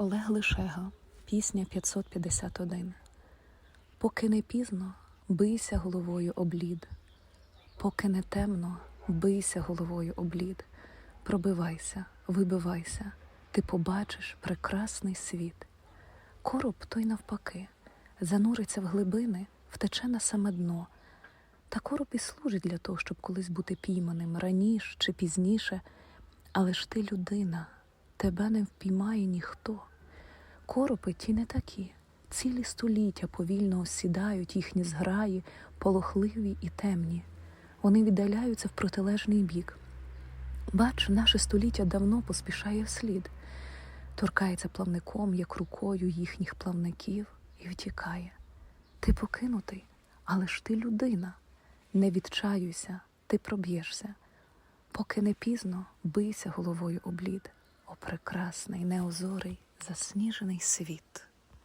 Олег Лишега, пісня 551. Поки не пізно, бийся головою об лід. Поки не темно, бийся головою об лід. Пробивайся, вибивайся, ти побачиш прекрасний світ. Короб той навпаки, зануриться в глибини, втече на саме дно. Та короб і служить для того, щоб колись бути пійманим раніше чи пізніше. Але ж ти людина, тебе не впіймає ніхто. Коропи ті не такі. Цілі століття повільно осідають їхні зграї, полохливі і темні. Вони віддаляються в протилежний бік. Бач, наше століття давно поспішає вслід, торкається плавником, як рукою їхніх плавників, і втікає. Ти покинутий, але ж ти людина. Не відчаюйся, ти проб'єшся. Поки не пізно, бийся головою об лід, о прекрасний, неозорий, засніжений світ.